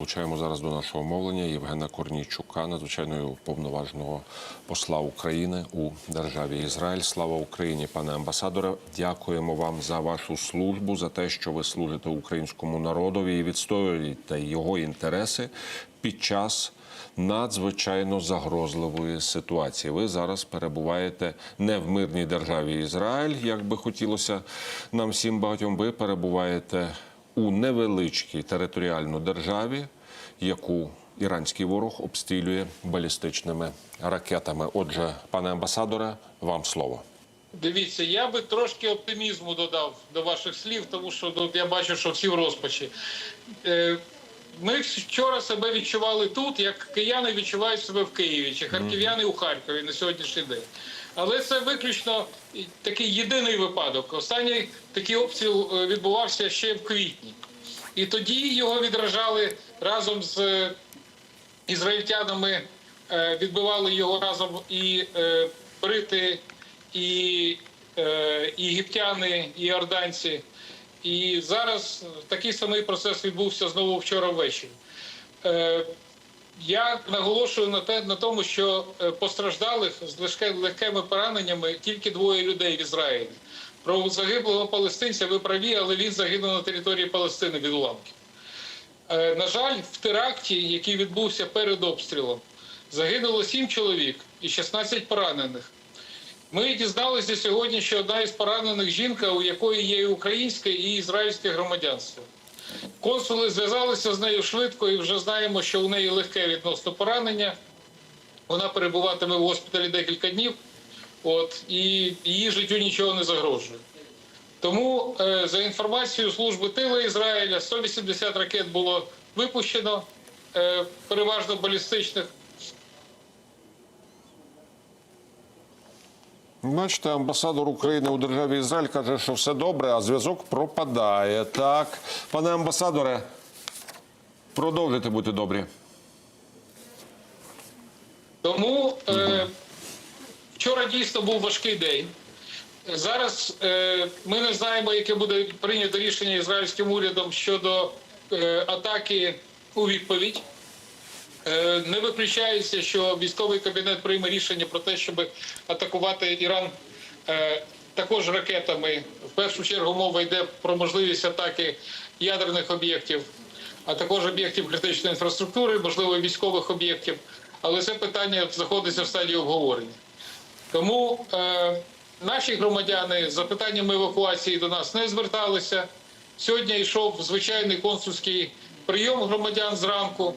Долучаємо зараз до нашого мовлення Євгена Корнійчука, надзвичайного повноважного посла України у державі Ізраїль. Слава Україні, пане амбасадоре. Дякуємо вам за вашу службу, за те, що ви служите українському народові і відстоюєте його інтереси під час надзвичайно загрозливої ситуації. Ви зараз перебуваєте не в мирній державі Ізраїль, як би хотілося нам всім багатьом. Ви перебуваєте у невеличкій територіальній державі, яку іранський ворог обстрілює балістичними ракетами. Отже, пане амбасадоре, вам слово. Дивіться, я би трошки оптимізму додав до ваших слів, тому що ну, я бачу, що всі в розпачі. Ми вчора себе відчували тут, як кияни відчувають себе в Києві, чи харків'яни у Харкові на сьогоднішній день. Але це виключно такий єдиний випадок. Останній такий обстріл е, відбувався ще в квітні. І тоді його відражали разом з е, ізраїльтянами, е, відбивали його разом і брити, і єгиптяни, і орданці. І зараз такий самий процес відбувся знову вчора ввечері. Е, я наголошую на те на тому, що е, постраждалих з легкими пораненнями тільки двоє людей в Ізраїлі. Про загиблого палестинця ви праві, але він загинув на території Палестини від уламків. Е, На жаль, в теракті, який відбувся перед обстрілом, загинуло 7 чоловік і 16 поранених. Ми дізналися сьогодні, що одна із поранених жінка, у якої є і українське і ізраїльське громадянство. Консули зв'язалися з нею швидко і вже знаємо, що у неї легке відносно поранення. Вона перебуватиме в госпіталі декілька днів, от, і її життю нічого не загрожує. Тому, е, за інформацією служби тила Ізраїля, 180 ракет було випущено, е, переважно балістичних. Бачите, амбасадор України у державі Ізраїль каже, що все добре, а зв'язок пропадає. Так, пане амбасадоре, продовжуйте бути добрі. Тому е, вчора дійсно був важкий день. Зараз е, ми не знаємо, яке буде прийнято рішення ізраїльським урядом щодо е, атаки у відповідь. Е, не виключається, що військовий кабінет прийме рішення про те, щоб атакувати Іран е, також ракетами. В першу чергу мова йде про можливість атаки ядерних об'єктів, а також об'єктів критичної інфраструктури, можливо, військових об'єктів. Але це питання знаходиться в стадії обговорення. Тому е, наші громадяни з запитаннями евакуації до нас не зверталися. Сьогодні йшов звичайний консульський прийом громадян зранку.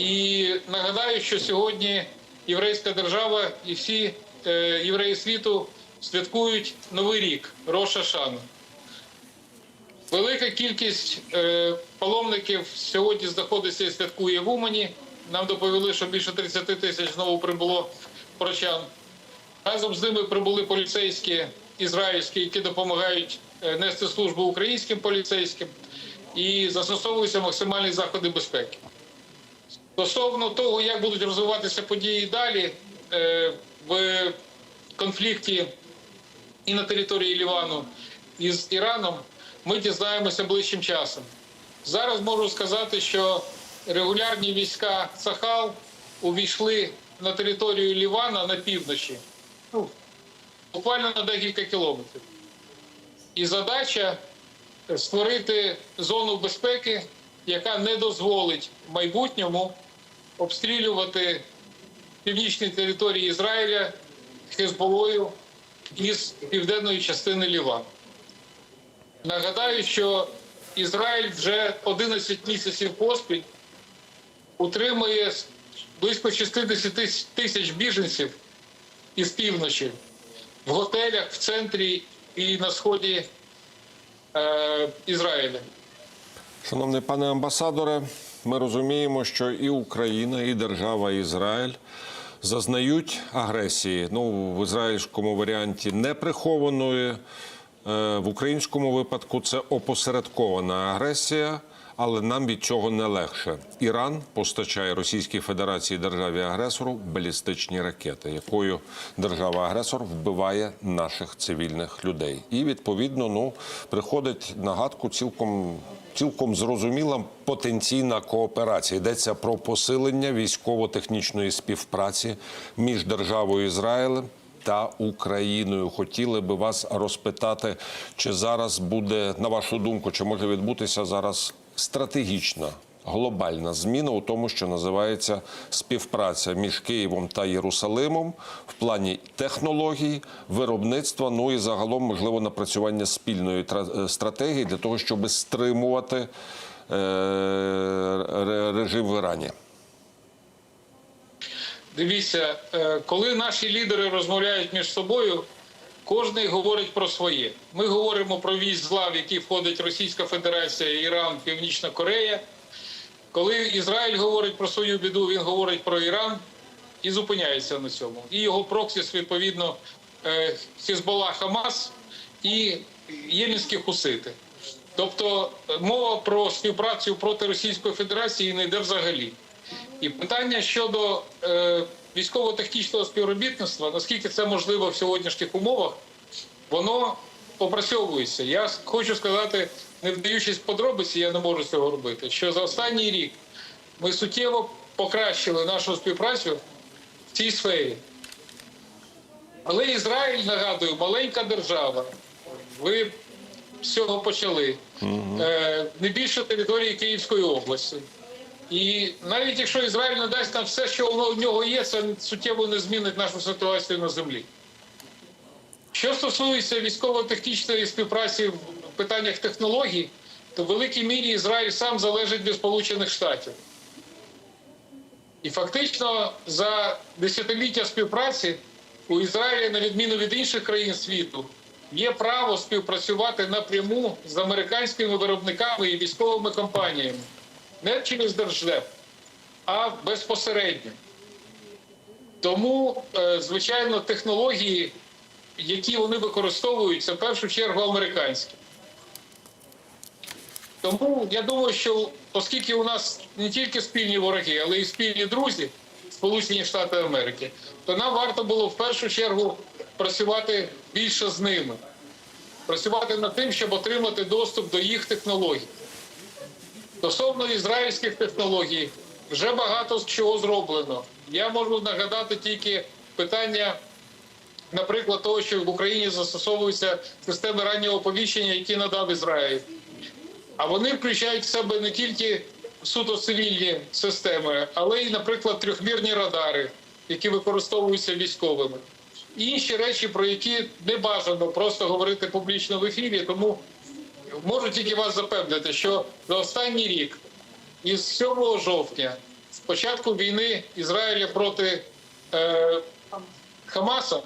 І нагадаю, що сьогодні єврейська держава і всі е, євреї світу святкують Новий рік Роша Шану. Велика кількість е, паломників сьогодні знаходиться і святкує в Умані. Нам доповіли, що більше 30 тисяч знову прибуло прочан. Разом з ними прибули поліцейські ізраїльські, які допомагають е, нести службу українським поліцейським, і застосовуються максимальні заходи безпеки. Стосовно того, як будуть розвиватися події далі е, в конфлікті і на території Лівану із Іраном, ми дізнаємося ближчим часом. Зараз можу сказати, що регулярні війська Цахал увійшли на територію Лівана на півночі, ну, буквально на декілька кілометрів. І задача створити зону безпеки, яка не дозволить в майбутньому обстрілювати північні території Ізраїля Хезболою із південної частини Лівану. Нагадаю, що Ізраїль вже 11 місяців поспіль утримує близько 60 тисяч біженців із півночі в готелях в центрі і на сході е, Ізраїля. Шановний пане амбасадоре, ми розуміємо, що і Україна, і держава Ізраїль зазнають агресії. Ну, в ізраїльському варіанті неприхованої, е, в українському випадку це опосередкована агресія. Але нам від цього не легше. Іран постачає Російській Федерації державі-агресору балістичні ракети, якою держава-агресор вбиває наших цивільних людей. І відповідно, ну приходить нагадку цілком цілком зрозуміла потенційна кооперація. Йдеться про посилення військово-технічної співпраці між державою Ізраїлем та Україною. Хотіли би вас розпитати, чи зараз буде, на вашу думку, чи може відбутися зараз стратегічна глобальна зміна у тому, що називається співпраця між Києвом та Єрусалимом в плані технологій, виробництва, ну і загалом можливо напрацювання спільної е, стратегії для того, щоб стримувати е, режим в Ірані. Дивіться, е, коли наші лідери розмовляють між собою, кожен говорить про своє. Ми говоримо про вісь зла, в який входить Російська Федерація, Іран, Північна Корея. Коли Ізраїль говорить про свою біду, він говорить про Іран і зупиняється на цьому. І його проксіс, відповідно, е, Хізбола Хамас і ємінські хусити. Тобто е, мова про співпрацю проти Російської Федерації не йде взагалі. І питання щодо е, військово-технічного співробітництва, наскільки це можливо в сьогоднішніх умовах, воно опрацьовується. Я хочу сказати, не вдаючись в подробиці, я не можу цього робити. Що за останній рік ми суттєво покращили нашу співпрацю в цій сфері. Але Ізраїль, нагадую, маленька держава. Ви з цього почали. Е, не більше території Київської області. І навіть якщо Ізраїль надасть нам все, що в нього є, це суттєво не змінить нашу ситуацію на землі. Що стосується військово-технічної співпраці питаннях технологій, то в великій мірі Ізраїль сам залежить від Сполучених Штатів. І фактично за десятиліття співпраці у Ізраїлі, на відміну від інших країн світу, є право співпрацювати напряму з американськими виробниками і військовими компаніями не через держдеп, а безпосередньо. Тому, е, звичайно, технології, які вони використовують, це в першу чергу американські. Тому я думаю, що оскільки у нас не тільки спільні вороги, але й спільні друзі, Сполучені Штати Америки, то нам варто було в першу чергу працювати більше з ними, працювати над тим, щоб отримати доступ до їх технологій. Стосовно ізраїльських технологій, вже багато чого зроблено. Я можу нагадати тільки питання, наприклад, того, що в Україні застосовуються системи раннього оповіщення, які надав Ізраїль. А вони включають в себе не тільки суто цивільні системи, але й, наприклад, трьохмірні радари, які використовуються військовими. І інші речі, про які не бажано просто говорити публічно в ефірі, тому можу тільки вас запевнити, що за останній рік, із 7 жовтня, з початку війни Ізраїля проти е, Хамаса,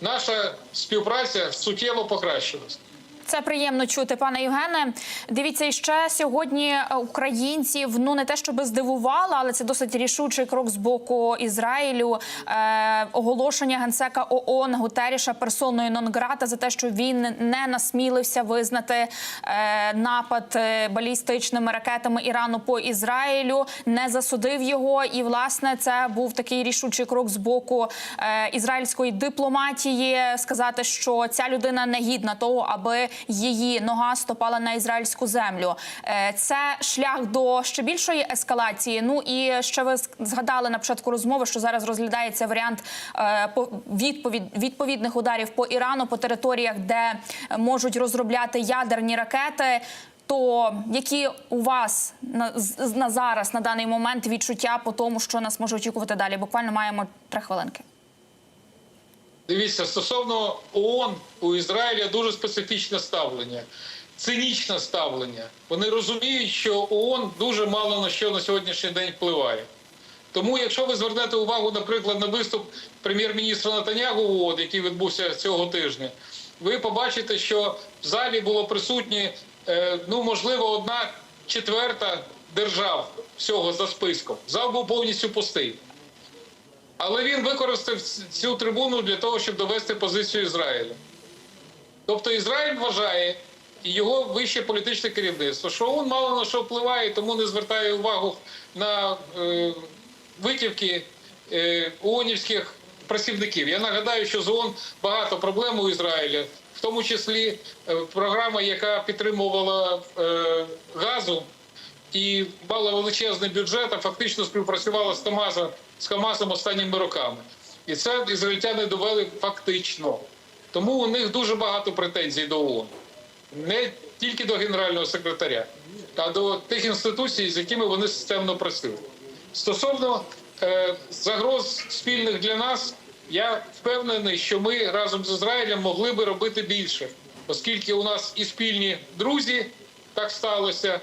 наша співпраця суттєво покращилась. Це приємно чути, пане Євгене. Дивіться, і ще сьогодні е, українців ну не те, щоб здивувало, але це досить рішучий крок з боку Ізраїлю. Е, оголошення генсека ООН Гутеріша персоною нон-грата за те, що він не насмілився визнати е, напад е, балістичними ракетами Ірану по Ізраїлю, не засудив його. І власне це був такий рішучий крок з боку е, ізраїльської дипломатії. Сказати, що ця людина не гідна того, аби її нога стопала на ізраїльську землю. Е, Це шлях до ще більшої ескалації. Ну і ще ви згадали на початку розмови, що зараз розглядається варіант е, по- відповідь відповідних ударів по Ірану по територіях, де можуть розробляти ядерні ракети. То які у вас на зараз на даний момент відчуття по тому, що нас може очікувати далі? Буквально маємо три хвилинки. Дивіться, стосовно ООН у Ізраїля дуже специфічне ставлення, цинічне ставлення. Вони розуміють, що ООН дуже мало на що на сьогоднішній день впливає. Тому, якщо ви звернете увагу, наприклад, на виступ прем'єр-міністра Натанягу в ООН, який відбувся цього тижня, ви побачите, що в залі було присутні, е, ну можливо, одна четверта держав всього за списком. Зал був повністю пустий. Але він використав цю трибуну для того, щоб довести позицію Ізраїля. Тобто Ізраїль вважає, і його вище політичне керівництво, що він мало на що впливає, тому не звертає увагу на е, витівки е, ООНівських працівників. Я нагадаю, що з ООН багато проблем у Ізраїля. в тому числі е, програма, яка підтримувала е, газу і мала величезний бюджет, а фактично співпрацювала з Хамасом, з Хамасом останніми роками. І це ізраїльтяни довели фактично. Тому у них дуже багато претензій до ООН. Не тільки до генерального секретаря, а до тих інституцій, з якими вони системно працюють. Стосовно е, загроз спільних для нас, я впевнений, що ми разом з Ізраїлем могли би робити більше, оскільки у нас і спільні друзі так сталося,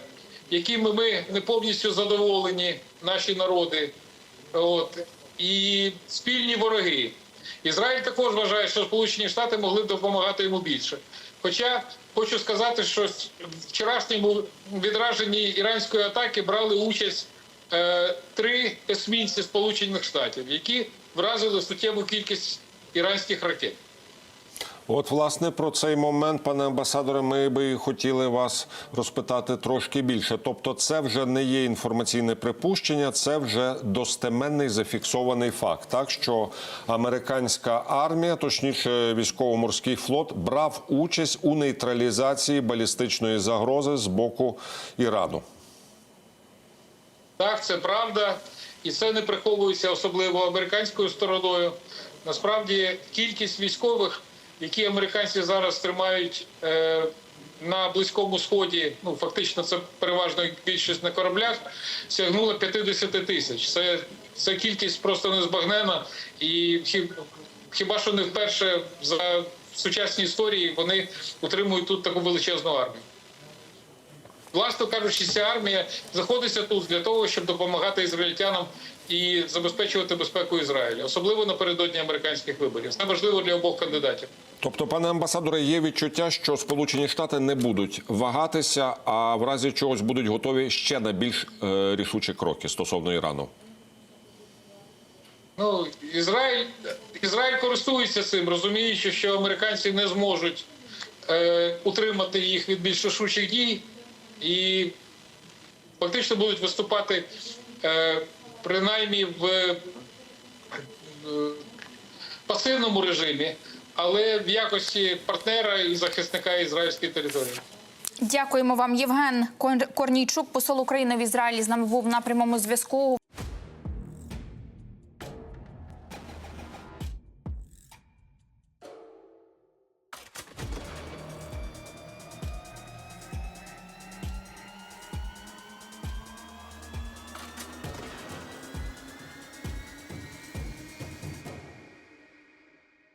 якими ми не повністю задоволені, наші народи, от, і спільні вороги. Ізраїль також вважає, що Сполучені Штати могли б допомагати йому більше. Хоча хочу сказати, що в вчорашньому відраженні іранської атаки брали участь е, три есмінці Сполучених Штатів, які вразили суттєву кількість іранських ракет. От, власне, про цей момент, пане амбасадоре, ми би хотіли вас розпитати трошки більше. Тобто, це вже не є інформаційне припущення, це вже достеменний зафіксований факт. Так що американська армія, точніше, військово-морський флот, брав участь у нейтралізації балістичної загрози з боку Ірану. Так, це правда, і це не приховується особливо американською стороною. Насправді, кількість військових, які американці зараз тримають е, на близькому сході, ну фактично, це переважно більшість на кораблях, сягнула 50 тисяч. Це, це кількість просто незбагнена, і хіба що не вперше за сучасній історії вони утримують тут таку величезну армію. Власно кажучи, ця армія знаходиться тут для того, щоб допомагати ізраїльтянам і забезпечувати безпеку Ізраїля, особливо напередодні американських виборів. Це важливо для обох кандидатів. Тобто, пане амбасадоре, є відчуття, що Сполучені Штати не будуть вагатися, а в разі чогось будуть готові ще на більш е, рішучі кроки стосовно Ірану. Ну, Ізраїль, Ізраїль користується цим, розуміючи, що американці не зможуть е, утримати їх від більш рішучих дій, і фактично будуть виступати е, принаймні в, е, пасивному режимі, але в якості партнера і захисника ізраїльської території. Дякуємо вам, Євген Кор- Корнійчук, посол України в Ізраїлі. З нами був на прямому зв'язку.